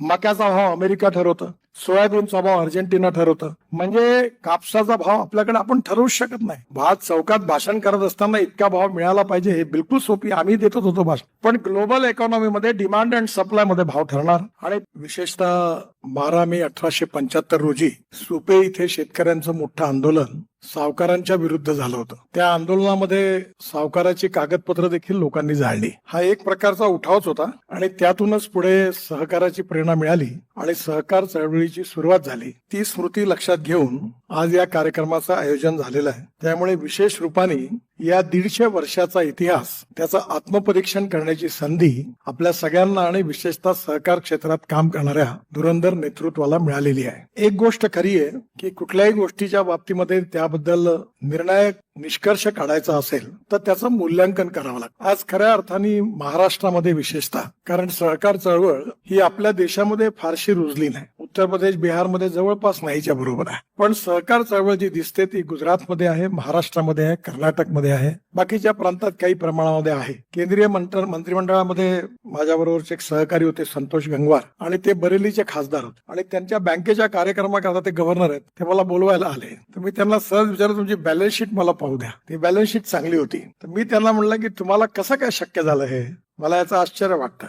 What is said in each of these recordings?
मक्याचा भाव अमेरिका ठरवतं. सोयाबीनचा भाव अर्जेंटिना ठरवतं. म्हणजे कापसाचा भाव आपल्याकडे आपण ठरवूच शकत नाही. भात चौकात भाषण करत असताना इतका भाव मिळाला पाहिजे हे बिलकुल सोपी आम्ही देतच होतो भाषण. पण ग्लोबल इकॉनॉमीमध्ये डिमांड अँड सप्लायमध्ये भाव ठरणार. आणि विशेषतः बारा मे अठराशे पंच्याहत्तर रोजी सुपे इथे शेतकऱ्यांचं मोठं आंदोलन सावकारांच्या विरुद्ध झालं होतं. त्या आंदोलनामध्ये सावकाराची कागदपत्र देखील लोकांनी जाळली. हा एक प्रकारचा उठावच होता आणि त्यातूनच पुढे सहकाराची प्रेरणा मिळाली आणि सहकार चळवळीची सुरुवात झाली. ती स्मृती लक्षात घेऊन आज या कार्यक्रमाचं आयोजन झालेलं आहे. त्यामुळे विशेष रूपाने या दीडशे वर्षाचा इतिहास त्याचं आत्मपरीक्षण करण्याची संधी आपल्या सगळ्यांना आणि विशेषतः सहकार क्षेत्रात काम करणाऱ्या धुरंधर नेतृत्वाला मिळालेली आहे. एक गोष्ट खरी आहे की कुठल्याही गोष्टीच्या बाबतीमध्ये त्याबद्दल निर्णायक निष्कर्ष काढायचा असेल तर त्याचं मूल्यांकन करावं लागतं. आज खऱ्या अर्थाने महाराष्ट्रामध्ये विशेषतः कारण सहकार चळवळ ही आपल्या देशामध्ये फारशी रुजली नाही. उत्तर प्रदेश बिहारमध्ये जवळपास नाहीच्या बरोबर आहे. पण सहकार चळवळ जी दिसते ती गुजरातमध्ये आहे महाराष्ट्रामध्ये आहे कर्नाटकमध्ये आहे. बाकीच्या प्रांतात काही प्रमाणामध्ये आहे. केंद्रीय मंत्र मंत्रिमंडळामध्ये माझ्याबरोबरचे एक सहकारी होते संतोष गंगवार आणि ते बरेलीचे खासदार होते. आणि त्यांच्या बँकेच्या कार्यक्रमाकरता ते गव्हर्नर आहेत ते मला बोलवायला आले. तर मी त्यांना सहज विचारलं तुमची बॅलन्स शीट मला पाहू द्या ती बॅलन्स शीट चांगली होती. तर मी त्यांना म्हणलं की तुम्हाला कसं काय शक्य झालं हे? मला याचं आश्चर्य वाटतं.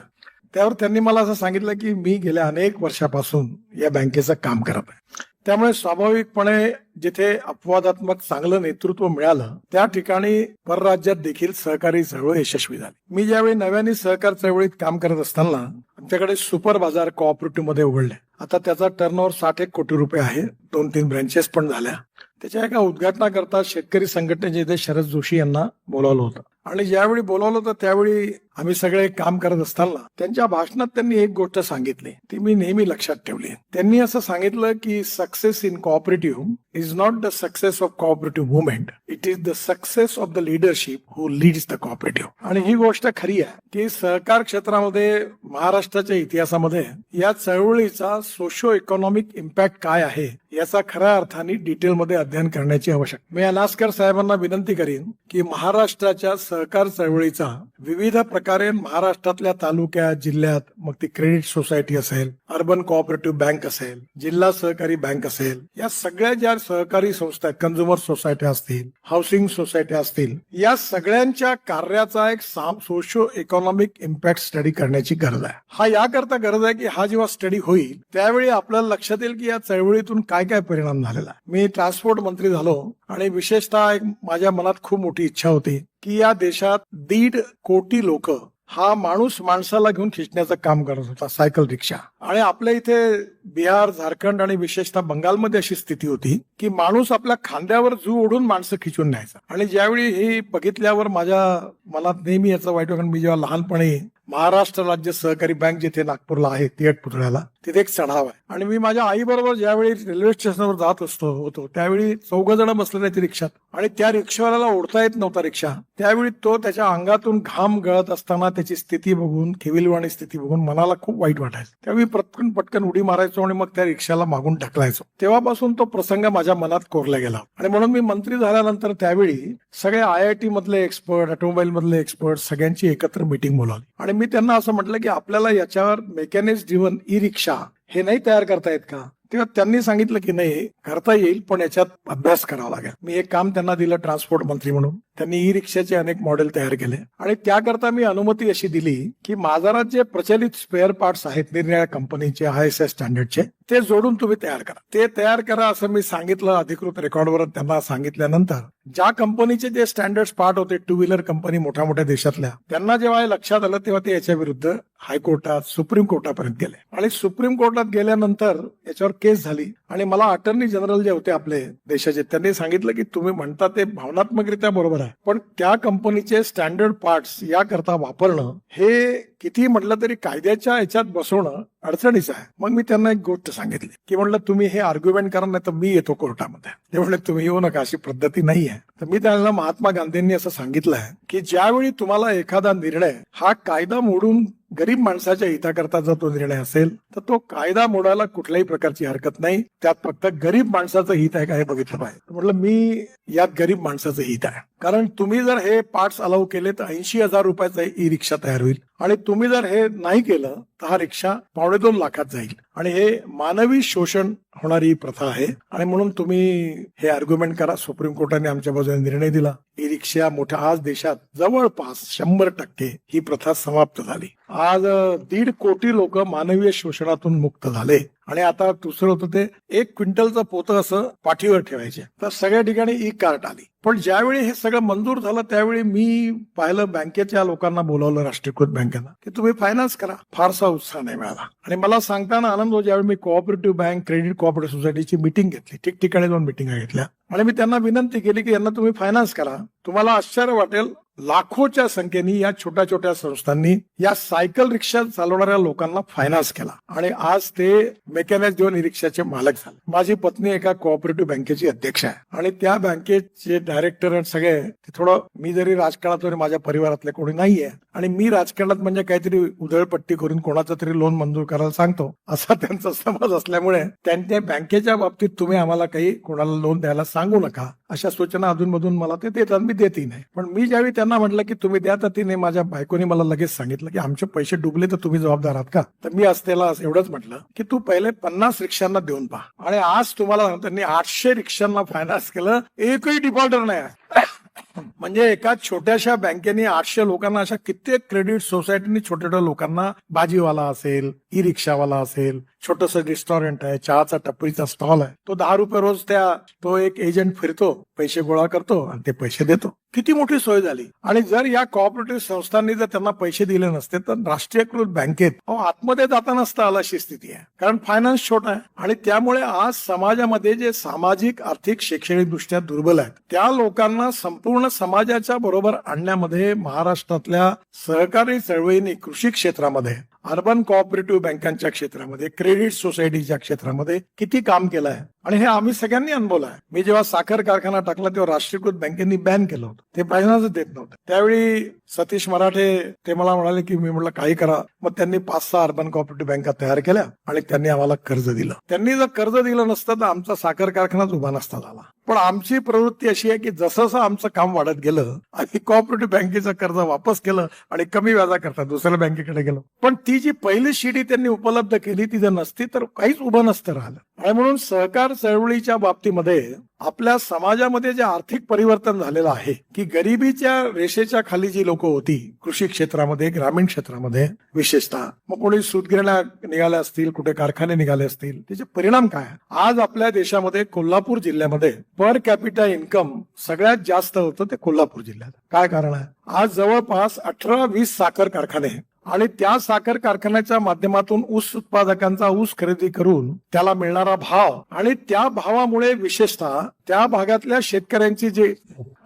त्यावर त्यांनी मला असं सांगितलं की मी गेल्या अनेक वर्षापासून या बँकेचं काम करत आहे. त्यामुळे स्वाभाविकपणे जिथे अपवादात्मक चांगलं नेतृत्व मिळालं त्या ठिकाणी परराज्यात देखील सहकारी चळवळ यशस्वी झाली. मी ज्यावेळी नव्याने सहकार चळवळीत काम करत असताना आमच्याकडे सुपर बाजार कोऑपरेटिव्हमध्ये उघडले. आता त्याचा टर्नओव्हर साठ एक कोटी रुपये आहे. दोन तीन ब्रँचेस पण झाल्या. त्याच्या एका उद्घाटनाकरता शेतकरी संघटनेचे इथे शरद जोशी यांना बोलावलं होतं. आणि ज्यावेळी बोलावलं होतं त्यावेळी आम्ही सगळे काम करत असताना त्यांच्या भाषणात त्यांनी एक गोष्ट सांगितली. ती मी नेहमी लक्षात ठेवली. त्यांनी असं सांगितलं की success in cooperative is not the success of cooperative movement it is the success of the leadership who leads the cooperative आणि ही गोष्ट खरी आहे की सहकार क्षेत्रामध्ये महाराष्ट्राच्या इतिहासामध्ये या चळवळीचा सोशो इकॉनॉमिक इम्पॅक्ट काय आहे याचा खऱ्या अर्थाने डिटेलमध्ये अध्ययन करण्याची आवश्यकता मी अनास्कर साहेबांना विनंती करीन की महाराष्ट्राच्या सहकार चळवळीचा विविध प्रकारे महाराष्ट्रातल्या तालुक्यात जिल्ह्यात मग ती क्रेडिट सोसायटी असेल अर्बन कोऑपरेटिव्ह बँक असेल जिल्हा सहकारी बँक असेल या सगळ्या ज्या सहकारी संस्था कंझ्युमर सोसायट्या सोसायटी असतील हाऊसिंग सोसायटी असतील या सगळ्यांच्या कार्याचा एक सोशो इकॉनॉमिक इम्पॅक्ट स्टडी करण्याची गरज आहे. हा याकरता गरज आहे की हा जेव्हा स्टडी होईल त्यावेळी आपल्याला लक्षात येईल की या चळवळीतून काय काय परिणाम झालेला आहे. मी ट्रान्सपोर्ट मंत्री झालो आणि विशेषतः एक माझ्या मनात खूप मोठी इच्छा होती की या देशात दीड कोटी लोक हा माणूस माणसाला घेऊन खिचण्याचं काम करत होता सायकल रिक्षा. आणि आपल्या इथे बिहार झारखंड आणि विशेषतः बंगालमध्ये अशी स्थिती होती की माणूस आपल्या खांद्यावर जू ओढून माणसं खिचून न्यायचा. आणि ज्यावेळी हे बघितल्यावर माझ्या मनात नेहमी याचं वाईट कारण मी जेव्हा लहानपणी महाराष्ट्र राज्य सहकारी बँक जिथे नागपूरला आहे तियट पुतळ्याला तिथे एक चढाव आहे. आणि मी माझ्या आई बरोबर ज्यावेळी रेल्वे स्टेशनवर जात असतो होतो त्यावेळी चौघ जण बसलेले ते रिक्षात. आणि त्या रिक्षावाल्याला ओढता येत नव्हता रिक्षा. त्यावेळी तो त्याच्या अंगातून घाम गळत असताना त्याची स्थिती बघून खिविलवाणी स्थिती बघून मनाला खूप वाईट वाटायचं. त्यावेळी पटकन पटकन उडी मारायचो आणि मग त्या रिक्षाला मागून ढकलायचो. तेव्हापासून तो प्रसंग माझ्या मनात कोरला गेला. आणि म्हणून मी मंत्री झाल्यानंतर त्यावेळी सगळे आय आय टी मधले एक्सपर्ट ऑटोमोबाईल मधले एक्सपर्ट सगळ्यांची एकत्र मिटिंग बोलावली. आणि मी त्यांना असं म्हटलं की आपल्याला याच्यावर मेकॅनिक्स जीवन ई रिक्षा हे नाही तयार करता येत का? तेव्हा त्यांनी सांगितलं की नाही करता येईल पण याच्यात अभ्यास करावा लागेल. मी एक काम त्यांना दिलं ट्रान्सपोर्ट मंत्री म्हणून. त्यांनी ई रिक्षाचे अनेक मॉडेल तयार केले. आणि त्याकरता मी अनुमती अशी दिली की बाजारात जे प्रचलित स्पेअर पार्ट्स आहेत निरनिळ्या कंपनीचे आय एस एस स्टँडर्डचे ते जोडून तुम्ही तयार करा. ते तयार करा असं मी सांगितलं अधिकृत रेकॉर्डवर त्यांना सांगितल्यानंतर ज्या कंपनीचे जे स्टँडर्ड पार्ट होते टू व्हीलर कंपनी मोठ्या मोठ्या देशातल्या त्यांना जेव्हा हे लक्षात आलं तेव्हा ते याच्या विरुद्ध हायकोर्टात सुप्रीम कोर्टापर्यंत गेले. आणि सुप्रीम कोर्टात गेल्यानंतर याच्यावर केस झाली. आणि मला अटर्नी जनरल जे होते आपले देशाचे त्यांनी सांगितलं की तुम्ही म्हणता ते भावनात्मकरित्या बरोबर आहे. पण त्या कंपनीचे स्टँडर्ड पार्ट्स याकरता वापरणं हे किती म्हटलं तरी कायद्याच्या याच्यात बसवणं अडचणीचं आहे. मग मी त्यांना एक गोष्ट सांगितली की म्हटलं तुम्ही हे आर्ग्युमेंट करा नाही तर मी येतो कोर्टामध्ये. ते म्हणले तुम्ही येऊ नका अशी पद्धती नाही आहे. तर मी त्यांना महात्मा गांधींनी असं सांगितलं आहे की ज्यावेळी तुम्हाला एखादा निर्णय हा कायदा मोडून गरीब माणसाच्या हिताकरता जर तो निर्णय असेल तर तो कायदा मोडायला कुठल्याही प्रकारची हरकत नाही. त्यात फक्त गरीब माणसाचं हित आहे का हे बघितलं पाहिजे. म्हटलं मी यात गरीब माणसाचं हित आहे. कारण तुम्ही जर हे पार्ट्स अलाव केले तर ऐंशी हजार रुपयाचा ई रिक्षा तयार होईल. आणि तुम्ही जर हे नाही केलं तर हा रिक्षा पावणे दोन लाखात जाईल. आणि हे मानवी शोषण होणारी प्रथा आहे. आणि म्हणून तुम्ही हे आर्ग्युमेंट करा. सुप्रीम कोर्टाने आमच्या बाजूने निर्णय दिला. ई रिक्षा मोठ्या आज देशात जवळपास शंभर टक्के ही प्रथा समाप्त झाली. आज दीड कोटी लोक मानवीय शोषणातून मुक्त झाले. आणि आता दुसरं होतं ते एक क्विंटलचं पोतं असं पाठीवर ठेवायचे. तर सगळ्या ठिकाणी ई कार्ट आली. पण ज्यावेळी हे सगळं मंजूर झालं त्यावेळी मी पाहिलं बँकेच्या लोकांना बोलावलं राष्ट्रीयकृत बँकेला की तुम्ही फायनान्स करा. फारसा उत्साह नाही मिळाला. आणि मला सांगताना आनंद ज्यावेळी मी कोऑपरेटिव्ह बँक क्रेडिट कोऑपरेटिव्ह सोसायटीची मिटिंग घेतली. ठिकठिकाणी दोन मिटिंगा घेतल्या आणि मी त्यांना विनंती केली की यांना तुम्ही फायनान्स करा. तुम्हाला आश्चर्य वाटेल लाखोच्या संख्येने या छोट्या छोट्या संस्थांनी या सायकल रिक्षा चालवणाऱ्या लोकांना फायनान्स केला. आणि आज ते मेकॅनिक देऊन रिक्षाचे मालक झाले. माझी पत्नी एका कोऑपरेटिव्ह बँकेची अध्यक्ष आहे. आणि त्या बँकेचे डायरेक्टर आणि सगळे ते थोडं मी जरी राजकारणात माझ्या परिवारातले कोणी नाहीये. आणि मी राजकारणात म्हणजे काहीतरी उधळपट्टी करून कोणाचा तरी लोन मंजूर करायला सांगतो असा त्यांचा समज असल्यामुळे त्यांच्या बँकेच्या बाबतीत तुम्ही आम्हाला काही कोणाला लोन द्यायला सांगू नका अशा सूचना अधूनमधून मला ते देतात. मी देतही नाही. पण मी ज्यावेळी त्यांना म्हटलं की तुम्ही द्या तर तिने माझ्या बायकोने मला लगेच सांगितलं की आमचे पैसे डुबले तर तुम्ही जबाबदार आहात का? तर मी आज त्याला एवढंच म्हटलं की तू पहिले पन्नास रिक्षांना देऊन पहा. आणि आज तुम्हाला सांगतो, त्यांनी आठशे रिक्षांना फायनान्स केलं एकही डिफॉल्टर नाही म्हणजे एका छोट्याशा बँकेने आठशे लोकांना अशा कित्येक क्रेडिट सोसायटीनी छोट्या छोट्या लोकांना भाजीवाला असेल ई रिक्षावाला असेल छोटस रेस्टॉरंट आहे चहाचा टपरीचा स्टॉल आहे. तो दहा रुपये रोज त्या तो एक एजंट फिरतो पैसे गोळा करतो आणि ते पैसे देतो. किती मोठी सोय झाली. आणि जर या कॉपरेटिव्ह संस्थांनी जर त्यांना पैसे दिले नसते तर राष्ट्रीयकृत बँकेत अहो, आतमध्ये जाता नसता आला अशी स्थिती आहे. कारण फायनान्स छोटा आहे. आणि त्यामुळे आज समाजामध्ये जे सामाजिक आर्थिक शैक्षणिक दृष्ट्या दुर्बल आहेत त्या लोकांना संपूर्ण समाजाच्या बरोबर आणण्यामध्ये महाराष्ट्रातल्या सहकारी चळवळीने कृषी क्षेत्रामध्ये अर्बन कोऑपरेटिव्ह बँकांच्या क्षेत्रामध्ये क्रेडिट सोसायटीच्या क्षेत्रामध्ये किती काम केलं आहे? आणि हे आम्ही सगळ्यांनी अनुभवलं आहे. मी जेव्हा साखर कारखाना टाकला तेव्हा राष्ट्रीयकृत बँकेनी बॅन केलं होतं. ते फायनान्स देत नव्हतं. त्यावेळी सतीश मराठे ते मला म्हणाले की मी म्हटलं काही करा. मग त्यांनी पाच सहा अर्बन कॉपरेटिव्ह बँका तयार केल्या आणि त्यांनी आम्हाला कर्ज दिलं. त्यांनी जर कर्ज दिलं नसतं तर आमचा साखर कारखानाच उभा नसता झाला. पण आमची प्रवृत्ती अशी आहे की जसं जसं आमचं काम वाढत गेलं आणि कॉपरेटिव्ह बँकेचं कर्ज वापस केलं आणि कमी व्याजाकरता दुसऱ्या बँकेकडे गेलो. पण ती जी पहिली शिडी त्यांनी उपलब्ध केली ती जर नसती तर काहीच उभं नसतं राहिलं. आणि म्हणून सहकार चळवळीच्या बाबतीमध्ये आपल्या समाजामध्ये जे आर्थिक परिवर्तन झालेलं आहे की गरिबीच्या रेषेच्या खाली जी लोक होती कृषी क्षेत्रामध्ये ग्रामीण क्षेत्रामध्ये विशेषतः मग कोणी सुतगिरण्या निघाल्या असतील कुठे कारखाने निघाले असतील त्याचे परिणाम काय? आज आपल्या देशामध्ये कोल्हापूर जिल्ह्यामध्ये पर कॅपिटा इन्कम सगळ्यात जास्त होतं ते कोल्हापूर जिल्ह्यात. काय कारण आहे? आज जवळपास अठरा वीस साखर कारखाने आणि त्या साखर कारखान्याच्या माध्यमातून ऊस उत्पादकांचा ऊस खरेदी करून त्याला मिळणारा भाव आणि त्या भावामुळे विशेषतः त्या भागातल्या शेतकऱ्यांची जे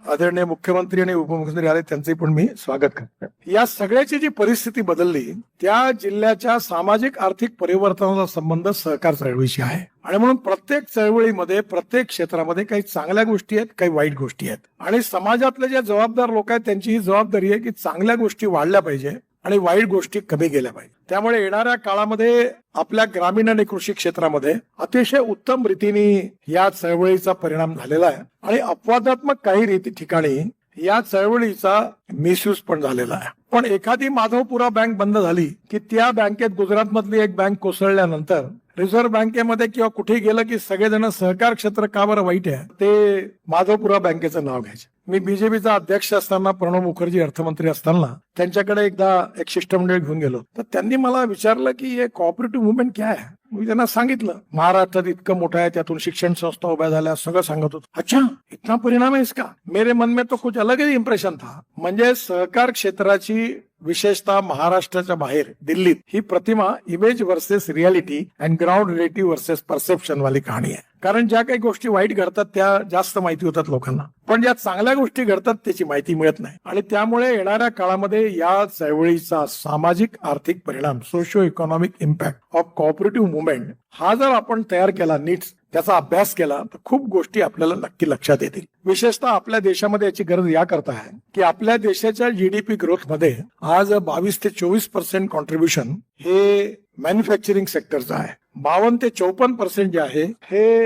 आदरणीय मुख्यमंत्री आणि उपमुख्यमंत्री आले त्यांचे पण मी स्वागत करतो या सगळ्याची जी परिस्थिती बदलली त्या जिल्ह्याच्या सामाजिक आर्थिक परिवर्तनाचा संबंध सहकार चळवळीशी आहे. आणि म्हणून प्रत्येक चळवळीमध्ये प्रत्येक क्षेत्रामध्ये काही चांगल्या गोष्टी आहेत काही वाईट गोष्टी आहेत. आणि समाजातले जे जबाबदार लोक आहेत त्यांची ही जबाबदारी आहे की चांगल्या गोष्टी वाढल्या पाहिजे. आणि वाईट गोष्टी कमी गेल्या पाहिजे. त्यामुळे येणाऱ्या काळामध्ये आपल्या ग्रामीण आणि कृषी क्षेत्रामध्ये अतिशय उत्तम रीतीने या चळवळीचा परिणाम झालेला आहे. आणि अपवादात्मक काही रीती ठिकाणी या चळवळीचा मिसयूज पण झालेला आहे. पण एखादी माधवपुरा बँक बंद झाली की त्या बँकेत गुजरात मधली एक बँक कोसळल्यानंतर रिझर्व्ह बँकेमध्ये किंवा कुठे गेलं की सगळेजण सहकार क्षेत्र का बरं वाईट आहे? ते माधवपुरा बँकेचं नाव घ्यायचे. मी बीजेपीचा अध्यक्ष असताना प्रणव मुखर्जी अर्थमंत्री असताना त्यांच्याकडे एकदा एक शिष्टमंडळ घेऊन गेलो. तर त्यांनी मला विचारलं की हे कॉपरेटिव्ह मुवमेंट काय आहे मी त्यांना सांगितलं महाराष्ट्रात इतकं मोठं आहे त्यातून शिक्षण संस्था उभ्या झाल्या सगळं सांगत होतो. अच्छा इतना परिणाम आहे इसका मेरे मन में तो कुछ अलग ही इम्प्रेशन था. म्हणजे सहकार क्षेत्राची विशेषतः महाराष्ट्राच्या बाहेर दिल्लीत ही प्रतिमा image versus reality and ground relative versus perception वाली कहाणी आहे. कारण ज्या काही गोष्टी वाईट घडतात त्या जास्त माहिती होतात लोकांना. पण ज्या चांगल्या गोष्टी घडतात त्याची माहिती मिळत नाही. आणि त्यामुळे येणाऱ्या काळामध्ये या चळवळीचा सामाजिक आर्थिक परिणाम socio economic impact of cooperative movement हा जर आपण तयार केला नीट त्याचा अभ्यास केला तर खूप गोष्टी आपल्याला नक्की लक्षात येतील. विशेषतः आपल्या देशामध्ये याची गरज या करता आहे की आपल्या देशाच्या जीडीपी ग्रोथमध्ये आज बावीस ते चोवीस पर्सेंट कॉन्ट्रीब्युशन हे मॅन्युफॅक्चरिंग सेक्टरचं आहे. बावन्न ते चौपन्न पर्सेंट जे आहे हे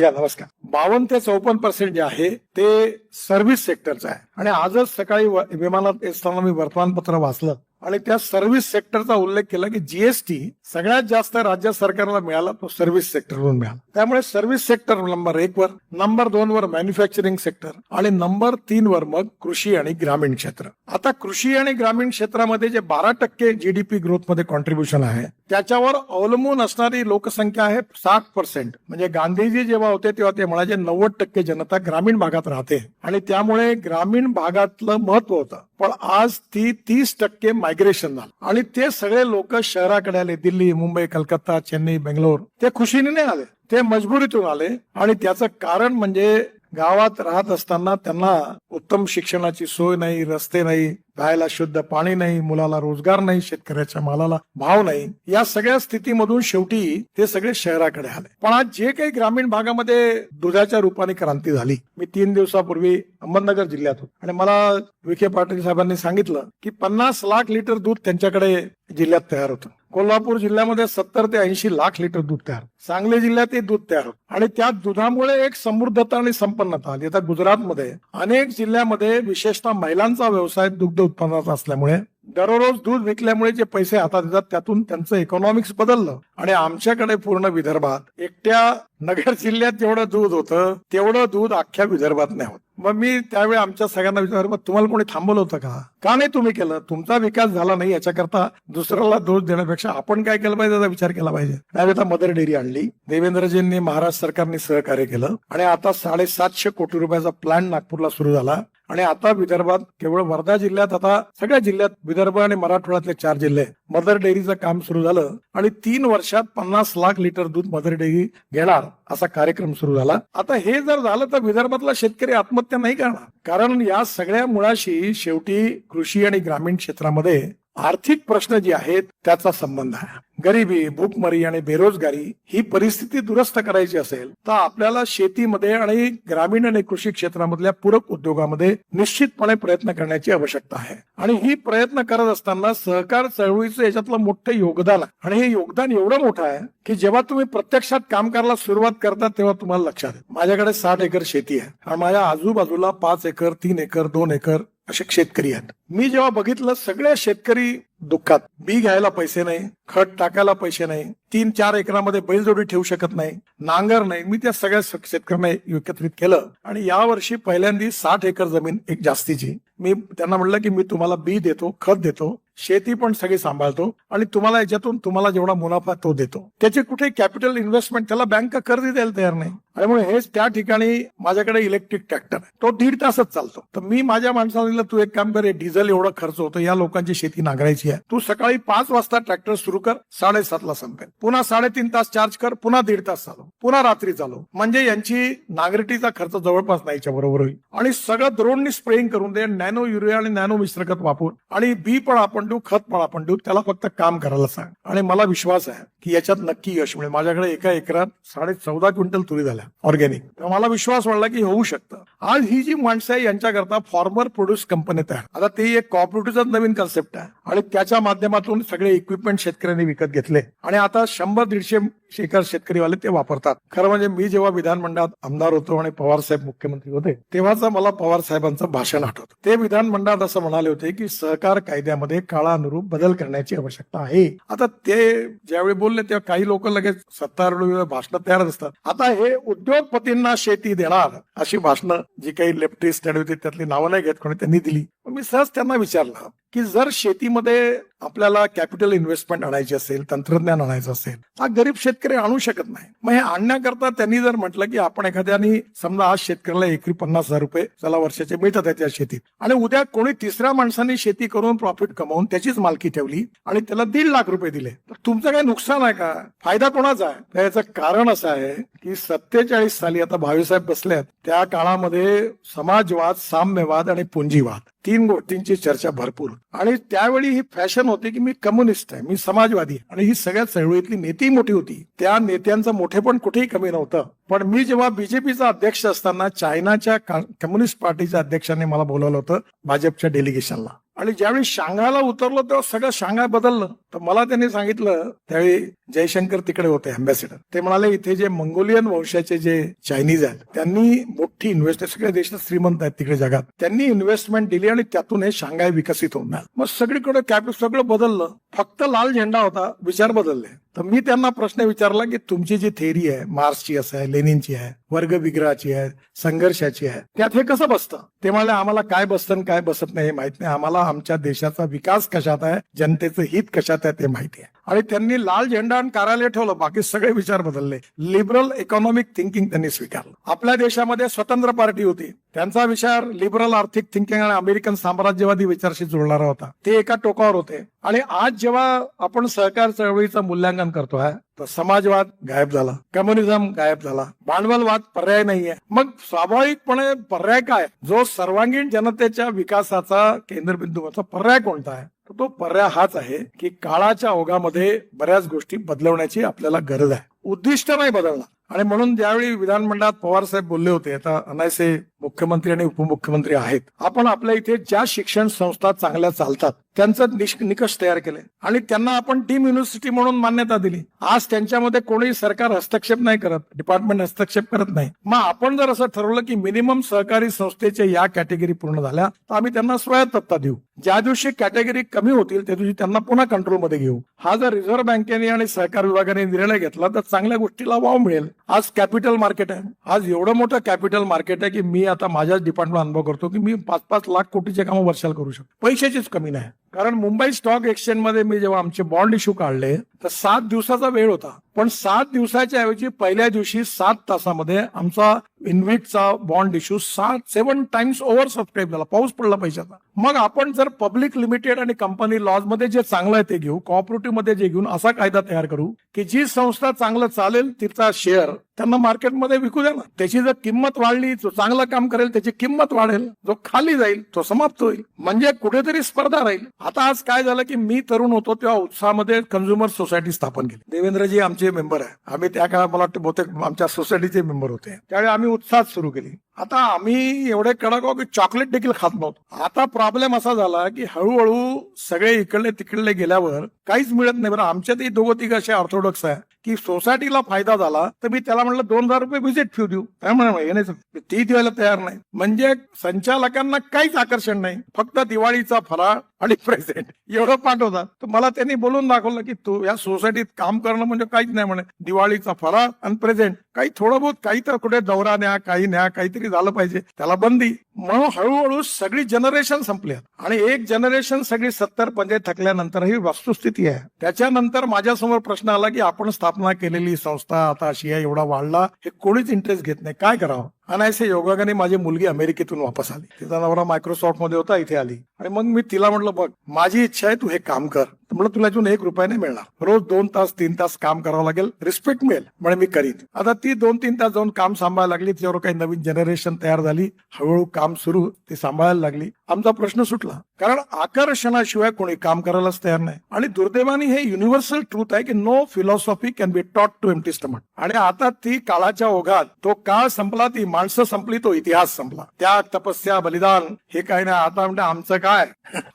या नमस्कार. बावन्न ते चौपन्न पर्सेंट जे आहे ते सर्व्हिस सेक्टरचं आहे. आणि आजच सकाळी विमानात असताना मी वर्तमानपत्र वाचलं. आणि त्या सर्व्हिस सेक्टरचा उल्लेख केला की जीएसटी सगळ्यात जास्त राज्य सरकारला मिळाला तो सर्व्हिस सेक्टरवरून मिळाला. त्यामुळे सर्व्हिस सेक्टर नंबर एक वर नंबर दोन वर मॅन्युफॅक्चरिंग सेक्टर आणि नंबर तीन वर मग कृषी आणि ग्रामीण क्षेत्र. आता कृषी आणि ग्रामीण क्षेत्रामध्ये जे बारा टक्के जीडीपी ग्रोथमध्ये कॉन्ट्रीब्युशन आहे त्याच्यावर अवलंबून असणारी लोकसंख्या आहे साठ पर्सेंट म्हणजे गांधीजी जेव्हा होते तेव्हा ते म्हणायचे नव्वद टक्के जनता ग्रामीण भागात राहते. आणि त्यामुळे ग्रामीण भागातलं महत्त्व होतं. पण आज ती तीस टक्के मायग्रेशन झालं. आणि ते सगळे लोक शहराकडे आले दिल्ली मुंबई कलकत्ता चेन्नई बेंगलोर. ते खुशीने नाही आले. ते मजबुरीतून आले. आणि त्याचं कारण म्हणजे गावात राहत असताना त्यांना उत्तम शिक्षणाची सोय नाही रस्ते नाही गायला शुद्ध पाणी नाही मुलाला रोजगार नाही शेतकऱ्याच्या मालाला भाव नाही. या सगळ्या स्थितीमधून शेवटी ते सगळे शहराकडे आले. पण आज जे काही ग्रामीण भागामध्ये दुधाच्या रूपाने क्रांती झाली मी तीन दिवसापूर्वी अहमदनगर जिल्ह्यात होतो. आणि मला विखे पाटील साहेबांनी सांगितलं की पन्नास लाख लिटर दूध त्यांच्याकडे जिल्ह्यात तयार होतं. कोल्हापूर जिल्ह्यामध्ये सत्तर ते ऐंशी लाख लिटर दूध तयार सांगली जिल्ह्यात हे दूध तयार आणि त्या दुधामुळे एक समृद्धता आणि संपन्नता आली. आता गुजरातमध्ये अनेक जिल्ह्यामध्ये विशेषतः महिलांचा व्यवसाय दुग्ध उत्पादनाचा असल्यामुळे दररोज दूध विकल्यामुळे जे पैसे हातात येतात त्यातून त्यांचं इकॉनॉमिक्स बदललं. आणि आमच्याकडे पूर्ण विदर्भात एकट्या नगर जिल्ह्यात जेवढं दूध होतं तेवढं दूध अख्ख्या विदर्भात नाही होत. मग मी त्यावेळी आमच्या सगळ्यांना विचार "मग तुम्हाला कोणी थांबवलं होतं का? का नाही तुम्ही केलं? तुमचा विकास झाला नाही याच्याकरता दुसऱ्याला दोष देण्यापेक्षा आपण काय केलं पाहिजे त्याचा विचार केला पाहिजे. त्यावेळी आता मदर डेअरी आणली. देवेंद्रजींनी महाराष्ट्र सरकारने सहकार्य केलं. आणि आता साडेसातशे कोटी रुपयाचा प्लॅन नागपूरला सुरू झाला. आणि आता विदर्भात केवळ वर्धा जिल्ह्यात आता सगळ्या जिल्ह्यात विदर्भ आणि मराठवाड्यातले चार जिल्हे. मदर डेअरीचं काम सुरू झालं आणि तीन वर्षात पन्नास लाख लिटर दूध मदर डेअरी घेणार असा कार्यक्रम सुरू झाला. आता हे जर झालं तर विदर्भातला शेतकरी आत्महत्या नाही करणार. कारण या सगळ्या मुळाशी शेवटी कृषी आणि ग्रामीण क्षेत्रामध्ये आर्थिक प्रश्न जे आहेत त्याचा संबंध आहे. गरिबी भूकमरी आणि बेरोजगारी ही परिस्थिती दुरुस्त करायची असेल तर आपल्याला शेतीमध्ये आणि ग्रामीण आणि कृषी क्षेत्रामधल्या पूरक उद्योगामध्ये निश्चितपणे प्रयत्न करण्याची आवश्यकता आहे. आणि ही प्रयत्न करत असताना सहकार चळवळीचं याच्यातलं मोठं योगदान आहे. आणि हे योगदान एवढं मोठं आहे की जेव्हा तुम्ही प्रत्यक्षात काम करायला सुरुवात करता तेव्हा तुम्हाला लक्षात येईल माझ्याकडे साठ एकर शेती आहे आणि माझ्या आजूबाजूला पाच एकर तीन एकर दोन एकर असे शेतकरी आहेत. मी जेव्हा बघितलं सगळ्या शेतकरी दुःखात. बी घ्यायला पैसे नाही खत टाकायला पैसे नाही तीन चार एकरामध्ये बैलजोडी ठेवू शकत नाही नांगर नाही. मी त्या सगळ्या शेतकऱ्यांना एकत्रित केलं. आणि या वर्षी पहिल्यांदा साठ एकर जमीन एक जास्तीची. मी त्यांना म्हटलं की मी तुम्हाला बी देतो खत देतो शेती पण सगळी सांभाळतो आणि तुम्हाला याच्यातून तुम्हाला जेवढा मुनाफा तो देतो. त्याचे कुठे कॅपिटल इन्व्हेस्टमेंट त्याला बँक कर्ज द्यायला तयार नाही. त्यामुळे हेच त्या ठिकाणी माझ्याकडे इलेक्ट्रिक ट्रॅक्टर आहे. तो दीड तासच चालतो. तर मी माझ्या माणसाला दिलं, तू एक काम कर डिझेल एवढा खर्च होतो या लोकांची शेती नांगरायची आहे. तू सकाळी पाच वाजता ट्रॅक्टर सुरू कर साडेसातला संपेल. पुन्हा साडेतीन तास चार्ज कर पुन्हा दीड तास चालव. पुन्हा रात्री चालव. म्हणजे यांची नांगरटीचा खर्च जवळपास नाहीच्या बरोबर होईल. आणि सगळं द्रोणनी स्प्रेइंग करून दे नॅनो युरिया आणि नॅनो मिश्रखत वापरून आणि बी पण आपण देऊ खत पण आपण देऊ त्याला फक्त काम करायला सांग. आणि मला विश्वास आहे की याच्यात नक्की यश मिळेल. माझ्याकडे एका एकरात साडे चौदा क्विंटल तुरी झाल्या ऑर्गॅनिक. तर मला विश्वास वाटला की होऊ शकतं. आज ही जी माणसं आहे यांच्याकरता फॉर्मर प्रोड्यूस कंपनी तयार. आता ते एक कॉपरेटिव्हचा नवीन कन्सेप्ट आहे. आणि त्याच्या माध्यमातून सगळे इक्विपमेंट शेतकऱ्यांनी विकत घेतले. आणि आता शंभर दीडशे शेकर शेतकरीवाले ते वापरतात. खरं म्हणजे मी जेव्हा विधानमंडळात आमदार होतो आणि पवार साहेब मुख्यमंत्री होते तेव्हाच मला पवार साहेबांचं भाषण आठवतं. ते विधानमंडळात असं म्हणाले होते की सहकार कायद्यामध्ये काळानुरूप बदल करण्याची आवश्यकता आहे. आता ते ज्यावेळी बोलले तेव्हा काही लोक लगेच सत्तारूढ भाषण तयार असतात आता हे उद्योगपतींना शेती देणार अशी भाषणं जी काही लेफ्टिस्ट होती त्यातली नावं नाही घेत कोणी त्यांनी दिली. मी सहज त्यांना विचारलं की जर शेतीमध्ये आपल्याला कॅपिटल इन्व्हेस्टमेंट आणायची असेल तंत्रज्ञान आणायचं असेल हा गरीब शेतकरी आणू शकत नाही. मग हे आणण्याकरता त्यांनी जर म्हटलं की आपण एखाद्याने समजा आज शेतकऱ्याला एकरी पन्नास हजार रुपये त्याला वर्षाचे मिळतात आहे त्या शेतीत आणि उद्या कोणी तिसऱ्या माणसाने शेती करून प्रॉफिट कमवून त्याचीच मालकी ठेवली आणि त्याला दीड लाख रुपये दिले तर तुमचं काय नुकसान आहे का? फायदा कोणाचा आहे? तर याचं कारण असं आहे की सत्तेचाळीस साली आता भावीसाहेब बसल्यात त्या काळामध्ये समाजवाद साम्यवाद आणि पुंजीवाद. तीन गोष्टींची चर्चा भरपूर. आणि त्यावेळी ही फॅशन होती की मी कम्युनिस्ट आहे मी समाजवादी आणि ही सगळ्या चळवळीतली नेती मोठी होती. त्या नेत्यांचं मोठेपण कुठेही कमी नव्हतं. पण मी जेव्हा बीजेपीचा अध्यक्ष असताना चायनाच्या कम्युनिस्ट पार्टीच्या अध्यक्षाने मला बोलवलं होतं भाजपच्या डेलिगेशनला. आणि ज्यावेळी शांघायला उतरलो तेव्हा सगळं शांघाय बदललं. तर मला त्यांनी सांगितलं त्यावेळी जयशंकर तिकडे होते अम्बॅसिडर ते म्हणाले इथे जे मंगोलियन वंशाचे जे चायनीज आहेत त्यांनी मोठी इन्व्हेस्ट सगळ्या देशात श्रीमंत आहेत तिकडे जगात. त्यांनी इन्व्हेस्टमेंट दिली आणि त्यातून हे शांघाय विकसित होणार. मग सगळीकडे कॅपिटल सगळं बदललं. फक्त लाल झेंडा होता विचार बदलले. तर मी त्यांना प्रश्न विचारला की तुमची जी थेरी आहे मार्क्सची असं आहे लेनिनची आहे वर्ग विग्रहाची आहे संघर्षाची आहे त्यात हे कसं बसतं? ते म्हणाले आम्हाला काय बसतं आणि काय बसत नाही हे माहीत नाही. आम्हाला आमच्या देशाचा विकास कशात आहे जनतेचं हित कशात आहे ते माहिती आहे. आणि त्यांनी लाल झेंडा आणि कार्यालय ठेवलं बाकी सगळे विचार बदलले. लिबरल इकॉनॉमिक थिंकिंग त्यांनी स्वीकारलं. आपल्या देशामध्ये स्वतंत्र पार्टी होती. त्यांचा विचार लिबरल आर्थिक थिंकिंग आणि अमेरिकन साम्राज्यवादी विचारशी जुळणारा होता. ते एका टोकावर होते. आणि आज जेव्हा आपण सहकार चळवळीचं मूल्यांकन करतोय तर समाजवाद गायब झाला. कम्युनिझम गायब झाला. भांडवलवाद पर्याय नाहीये. मग स्वाभाविकपणे पर्याय काय? जो सर्वांगीण जनतेच्या विकासाचा केंद्रबिंदू पर्याय कोणता आहे? तर तो पर्याय हाच आहे की काळाच्या ओघामध्ये बऱ्याच गोष्टी बदलवण्याची आपल्याला गरज आहे. उद्दिष्ट नाही बदलणार. आणि म्हणून ज्यावेळी विधानमंडळात पवार साहेब बोलले होते आता अनायसे मुख्यमंत्री आणि उपमुख्यमंत्री आहेत आपण आपल्या इथे ज्या शिक्षण संस्था चांगल्या चालतात त्यांचं निकष तयार केले. आणि त्यांना आपण टीम युनिव्हर्सिटी म्हणून मान्यता दिली. आज त्यांच्यामध्ये कोणी सरकार हस्तक्षेप नाही करत डिपार्टमेंट हस्तक्षेप करत नाही. मग आपण जर असं ठरवलं की मिनिमम सहकारी संस्थेच्या या कॅटेगरी पूर्ण झाल्या तर आम्ही त्यांना स्वायत्तता देऊ. ज्या दिवशी कॅटेगरी कमी होतील त्या दिवशी त्यांना पुन्हा कंट्रोलमध्ये घेऊ. हा जर रिझर्व्ह बँकेने आणि सहकार विभागाने निर्णय घेतला तर चांगल्या गोष्टीला वाव मिळेल. आज कॅपिटल मार्केट आहे. आज एवढं मोठं कॅपिटल मार्केट आहे की मी आता माझ्याच डिपार्टमेंट अनुभव करतो की मी पाच पाच लाख कोटीचे कामं वर्षाला करू शकतो. पैशाचीच कमी नाही. कारण मुंबई स्टॉक एक्सचेंजमध्ये मी जेव्हा आमचे बॉन्ड इश्यू काढले तर सात दिवसाचा वेळ होता. पण सात दिवसाच्या ऐवजी पहिल्या दिवशी सात तासामध्ये आमचा इन्व्हिटचा बॉन्ड इश्यू सात सेव्हन टाइम्स ओव्हर सबस्क्राईब झाला. पाऊस पडला पैशाचा. मग आपण जर पब्लिक लिमिटेड आणि कंपनी लॉजमध्ये जे चांगलं आहे ते घेऊ कॉपरेटिव्हमध्ये जे घेऊन असा कायदा तयार करू की जी संस्था चांगलं चालेल तिचा शेअर त्यांना मार्केटमध्ये विकू द्या ना. त्याची जर किंमत वाढली जो चांगलं काम करेल त्याची किंमत वाढेल जो खाली जाईल तो समाप्त होईल. म्हणजे कुठेतरी स्पर्धा राहील. आता आज काय झालं की मी तरुण होतो तेव्हा उत्साहामध्ये कन्झ्युमर सोसायटी स्थापन केली. देवेंद्रजी आमचे मेंबर आहे. आम्ही त्या काळात मला वाटतं बहुतेक आमच्या सोसायटीचे मेंबर होते. त्यावेळी आम्ही उत्साहात सुरू केली. आता आम्ही एवढे कडक की चॉकलेट देखील खात नव्हतो. आता प्रॉब्लेम असा झाला की हळूहळू सगळे इकडले तिकडले गेल्यावर काहीच मिळत नाही बरं. आमच्या दोघं तिघ असे ऑर्थोडॉक्स आहे की सोसायटीला फायदा झाला तर मी त्याला म्हणलं दोन हजार रुपये व्हिजिट फी देऊ. काय म्हणा हे नाही ती द्यायला तयार नाही. म्हणजे संचालकांना काहीच आकर्षण नाही. फक्त दिवाळीचा फराळ आणि प्रेझेंट एवढं पाठवतात. तर मला त्यांनी बोलून दाखवलं की तू या सोसायटीत काम करणं म्हणजे काहीच नाही म्हणे. दिवाळीचा फराळ आणि प्रेझेंट काही थोडं बहुत काही तर कुठे दौरा न्या काही न्या काहीतरी झालं पाहिजे. त्याला बंदी. म्हणून हळूहळू सगळी जनरेशन संपली आणि एक जनरेशन सगळी सत्तर पंचायत थकल्यानंतर ही वस्तुस्थिती आहे. त्याच्यानंतर माझ्यासमोर प्रश्न आला की आपण स्थापना केलेली संस्था आता अशी आहे एवढा वाढला हे कोणीच इंटरेस्ट घेत नाही. काय करावं? अनायसे योगाने माझी मुलगी अमेरिकेतून वापस आली. तिचा नवरा मायक्रोसॉफ्टमध्ये होता इथे आली. आणि मग मी तिला म्हटलं बघ माझी इच्छा आहे तू हे काम कर. म्हटलं तुला अजून एक रुपया नाही मिळणार. रोज दोन तास तीन तास काम करावं लागेल रिस्पेक्ट मिळेल म्हणजे मी करीन. आता ती दोन तीन तास जाऊन काम सांभाळायला लागली तिच्यावर काही नवीन जनरेशन तयार झाली हळूहळू काम सुरू ती सांभाळायला लागली. आमचा प्रश्न सुटला. कारण आकर्षणाशिवाय कोणी काम करायलाच तयार नाही. आणि दुर्दैवाने हे युनिव्हर्सल ट्रूथ आहे की no philosophy can be taught to empty stomach आणि आता ती काळाच्या ओघात तो काळ संपला ती माणसं संपली तो इतिहास संपला. त्याग तपस्या बलिदान हे काही नाही. आता म्हणजे आमचं काय?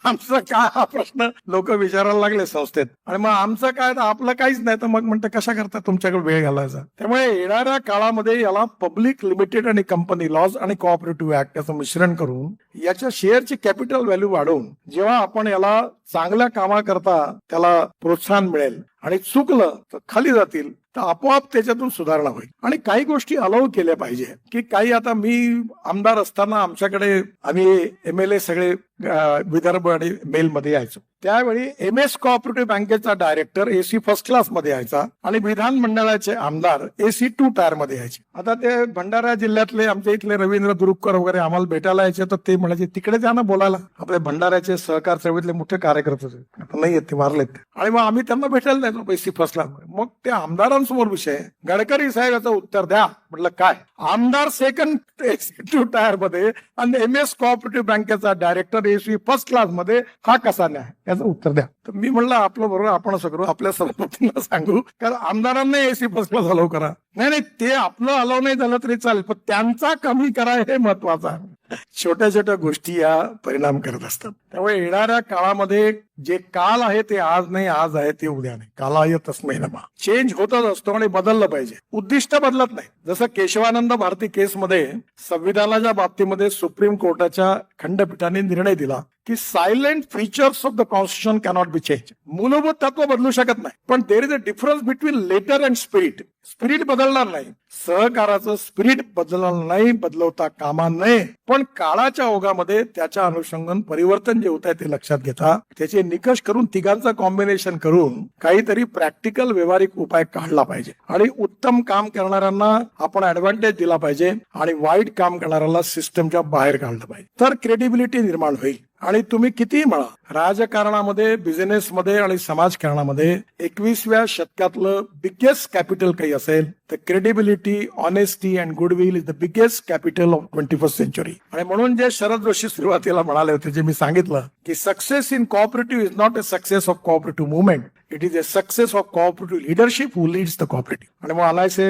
आमचं काय हा प्रश्न? लोक विचारायला लागले संस्थेत. आणि मग आमचं काय? तर आपलं काहीच नाही. तर मग म्हणतं कशा करता तुमच्याकडे वेळ घालायचा? त्यामुळे येणाऱ्या काळामध्ये याला पब्लिक लिमिटेड आणि कंपनी लॉज आणि कोऑपरेटिव्ह ऍक्ट याचं मिश्रण करून याच्या शेअरची कॅपिटल व्हॅल्यू वाढवून जेव्हा आपण याला चांगल्या कामाकरता त्याला प्रोत्साहन मिळेल आणि चुकलं तर खाली जातील तर आपोआप त्याच्यातून सुधारणा होईल. आणि काही गोष्टी अलाव केल्या पाहिजे की काही आता मी आमदार असताना आमच्याकडे आम्ही एम एल ए सगळे विदर्भ आणि मेल मध्ये यायचो. त्यावेळी एम एस कोऑपरेटिव्ह बँकेचा डायरेक्टर एसी फर्स्ट क्लासमध्ये यायचा आणि विधान मंडळाचे आमदार एसी टू टायरमध्ये यायचे. आता ते भंडारा जिल्ह्यातले आमच्या इथले रवींद्र दुरुपकर वगैरे आम्हाला भेटायला यायचे तर ते म्हणायचे तिकडे जा ना बोलायला. आपले भंडाऱ्याचे सहकार चळवळीतले मोठे कार्यकर्ते होते. आता नाही येत ते वारलेत आणि मग आम्ही त्यांना भेटायला जायचो एसी फर्स्ट क्लास मग ते आमदारांसमोर विषय गडकरी साहेब याचं उत्तर द्या. म्हटलं काय? आमदार सेकंड एक्झिक्युटिव्ह टायरमध्ये आणि एम एस कोऑपरेटिव्ह बँकेचा डायरेक्टर एसी फर्स्ट क्लासमध्ये हा कसा न्याय? याचं उत्तर द्या. तर मी म्हणलं आपलं बरोबर आपण असं करू आपल्या सभापतींना सांगू. कारण आमदारांना एसी बसला झालो अलाव करा. नाही नाही ते आपलं अलाव नाही झालं तरी चालेल पण त्यांचा कमी करा हे महत्वाचं आहे. छोट्या छोट्या गोष्टी या परिणाम करत असतात. त्यामुळे येणाऱ्या काळामध्ये जे काल आहे ते आज नाही आज आहे ते उद्या नाही. कालाय तस्मै नमा चेंज होतच असतो आणि बदललं पाहिजे. उद्दिष्ट बदलत नाही. जसं केशवानंद भारती केसमध्ये संविधानाच्या बाबतीमध्ये सुप्रीम कोर्टाच्या खंडपीठाने निर्णय दिला. की salient features of the constitution cannot be change मूलभूत तत्व बदलू शकत नाही. पण there is a difference between letter and spirit spirit बदलणार नाही. सहकाराचं स्पिरिट बदलणार नाही बदलवता कामा नये. पण काळाच्या ओघामध्ये त्याच्या अनुषंगान परिवर्तन जे होत आहे ते लक्षात घेता. त्याचे निकष करून तिघांचं कॉम्बिनेशन करून काहीतरी प्रॅक्टिकल व्यवहारिक उपाय काढला पाहिजे. आणि उत्तम काम करणाऱ्यांना आपण ऍडव्हान्टेज दिला पाहिजे. आणि वाईट काम करणाऱ्याला सिस्टमच्या बाहेर काढलं पाहिजे. तर क्रेडिबिलिटी निर्माण होईल. आणि तुम्ही कितीही म्हणा राजकारणामध्ये बिझनेसमध्ये आणि समाजकारणामध्ये एकवीसव्या शतकातलं बिगेस्ट कॅपिटल काही असेल तर credibility honesty and goodwill is the biggest capital of twenty first century आणि म्हणून जे शरद जोशी सुरुवातीला म्हणाले होते जे मी सांगितलं की success in cooperative is not a success of cooperative movement it is a success of cooperative leadership who leads the cooperative आणि मग अनायसे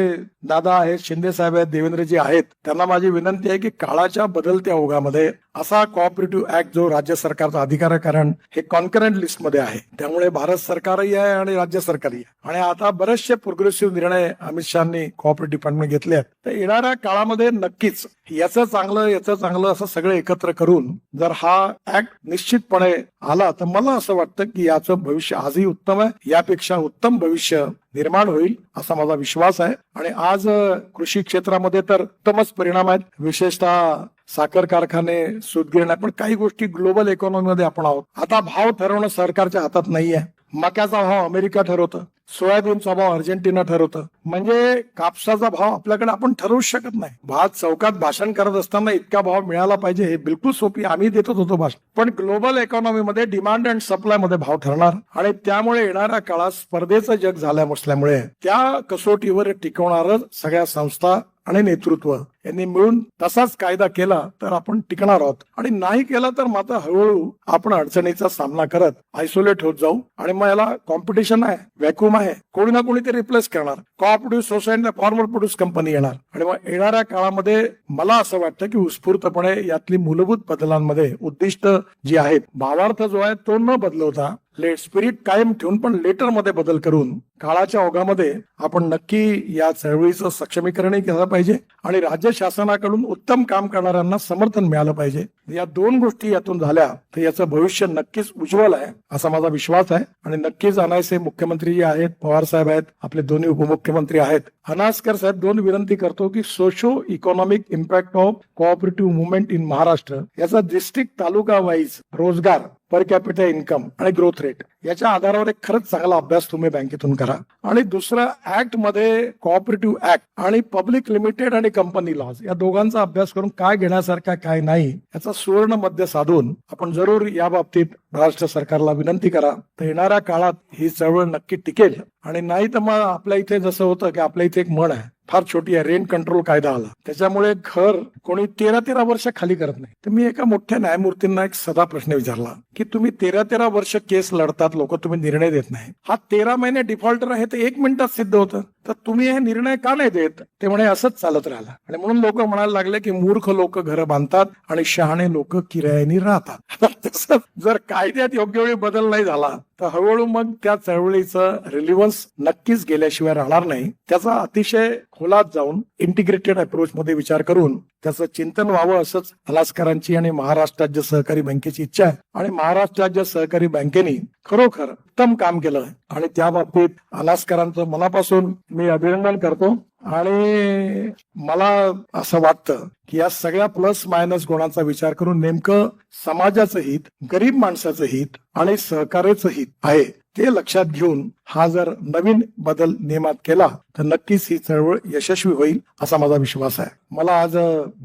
दादा आहेत शिंदे साहेब आहेत देवेंद्रजी आहेत त्यांना माझी विनंती आहे की काळाच्या बदलत्या ओघामध्ये असा कॉपरेटिव्ह ऍक्ट जो राज्य सरकारचा अधिकार आहे कारण हे कॉन्करंट लिस्टमध्ये आहे. त्यामुळे भारत सरकारही आहे आणि राज्य सरकारही आहे. आणि आता बरेचसे प्रोग्रेसिव्ह निर्णय अमित शहानी कॉपरेटिव्ह डिपार्टमेंट घेतले आहेत. तर येणाऱ्या काळामध्ये नक्कीच याचं चांगलं याचं चांगलं असं सगळं एकत्र करून जर हा ऍक्ट निश्चितपणे आला तर मला असं वाटतं की याचं भविष्य आजही उत्तम आहे. यापेक्षा उत्तम भविष्य निर्माण होईल असा माझा विश्वास आहे. आणि आज कृषी क्षेत्रामध्ये तर उत्तमच परिणाम आहेत. विशेषतः साखर कारखाने सूतगिरण्या पण काही गोष्टी ग्लोबल इकॉनॉमीमध्ये आपण आहोत. आता भाव ठरवणं सरकारच्या हातात नाहीये. मक्याचा भाव अमेरिका ठरवतं. सोयाबीनचा भाव अर्जेंटिना ठरवतं. म्हणजे कापसाचा भाव आपल्याकडे आपण ठरवूच शकत नाही. भात चौकात भाषण करत असताना इतका भाव मिळाला पाहिजे हे बिलकुल सोपी आम्ही देतच होतो भाषण. पण ग्लोबल इकॉनॉमीमध्ये डिमांड अँड सप्लायमध्ये भाव ठरणार. आणि त्यामुळे येणाऱ्या काळात स्पर्धेचं जग झाल्या असल्यामुळे त्या कसोटीवर टिकवणारच सगळ्या संस्था आणि नेतृत्व यांनी मिळून तसाच कायदा केला तर आपण टिकणार आहोत. आणि नाही केला तर मात्र हळूहळू आपण अडचणीचा सामना करत आयसोलेट होत जाऊ. आणि मग याला कॉम्पिटिशन आहे व्हॅक्युम आहे. कोणी ना कोणी ते रिप्लेस करणार. Cooperative society formal produce company येणार. आणि मग येणाऱ्या काळामध्ये मला असं वाटतं की उत्स्फूर्तपणे यातली मूलभूत बदलांमध्ये उद्दिष्ट जी आहेत भावार्थ जो आहे तो न बदलवता लेट स्पिरिट कायम ठेवून पण लेटरमध्ये बदल करून काळाच्या ओघामध्ये आपण नक्की या चळवळीचं सक्षमीकरणही केलं पाहिजे आणि राज्य शासनाकडून उत्तम काम करणाऱ्यांना समर्थन मिळालं पाहिजे. या दोन गोष्टी यातून झाल्या तर याचं भविष्य नक्कीच उज्ज्वल आहे असा माझा विश्वास आहे. आणि नक्कीच अनायसे मुख्यमंत्री जे आहेत पवार साहेब आहेत आपले दोन्ही उपमुख्यमंत्री आहेत. अनासकर साहेब दोन विनंती करतो की socio economic impact of cooperative movement in Maharashtra याचा डिस्ट्रिक्ट तालुका वाईज रोजगार पर कॅपिटल इन्कम आणि ग्रोथ रेट याच्या आधारावर एक खरंच चांगला अभ्यास तुम्ही बँकेतून करा. आणि दुसरा ऍक्टमध्ये कॉपरेटिव्ह ऍक्ट आणि पब्लिक लिमिटेड आणि कंपनी लॉज या दोघांचा अभ्यास करून काय घेण्यासारखा काय नाही याचा सुवर्ण मध्य साधून आपण जरूर या बाबतीत महाराष्ट्र सरकारला विनंती करा तर येणाऱ्या काळात ही चळवळ नक्की टिकेल. आणि नाही तर मग आपल्या इथे जसं होतं की आपल्या इथे एक म्हण आहे फार छोटी आहे रेंट कंट्रोल कायदा आला. त्याच्यामुळे घर कोणी तेरा तेरा वर्ष खाली करत नाही. तर मी एका मोठ्या न्यायमूर्तींना एक सदा प्रश्न विचारला की तुम्ही तेरा तेरा वर्ष केस लढतात लोक तुम्ही निर्णय देत नाही. हा तेरा महिने डिफॉल्टर आहे ते एक मिनिटात सिद्ध होतं. तर तुम्ही हे निर्णय का नाही देत? ते म्हणे असंच चालत राहिलं. आणि म्हणून लोक म्हणायला लागले की मूर्ख लोक घरं बांधतात आणि शहाणे लोक किरायानी राहतात. जर जर कायद्यात योग्य वेळी बदल नाही झाला तर हळूहळू मग त्या चळवळीचं रिलिव्हन्स नक्कीच गेल्याशिवाय राहणार नाही. त्याचा अतिशय खोलात जाऊन इंटिग्रेटेड अप्रोच मध्ये विचार करून त्याचं चिंतन व्हावं असंच अलास्करांची आणि महाराष्ट्र राज्य सहकारी बँकेची इच्छा आहे. आणि महाराष्ट्र राज्य सहकारी बँकेने खरोखर उत्तम काम केलं आणि त्या बाबतीत अलास्करांचं मनापासून मी अभिनंदन करतो. आणि मला असं वाटतं की या सगळ्या प्लस मायनस गुणांचा विचार करून नेमकं समाजाचं हित गरीब माणसाचं हित आणि सहकार्याचं हित आहे. ते लक्षात घेऊन हा जर नवीन बदल नियमात केला तर नक्कीच ही चळवळ यशस्वी होईल असा माझा विश्वास आहे. मला आज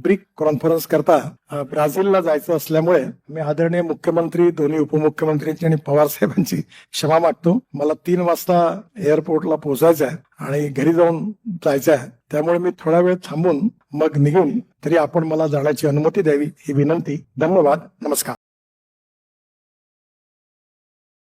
ब्रिक कॉन्फरन्स करता ब्राझीलला जायचं असल्यामुळे मी आदरणीय मुख्यमंत्री दोन्ही उपमुख्यमंत्र्यांची आणि पवार साहेबांची क्षमा मागतो. मला तीन वाजता एअरपोर्टला पोहोचायचं आहे आणि घरी जाऊन जायचं आहे. त्यामुळे मी थोडा वेळ थांबून मग निघून तरी आपण मला जाण्याची अनुमती द्यावी ही विनंती. धन्यवाद. नमस्कार.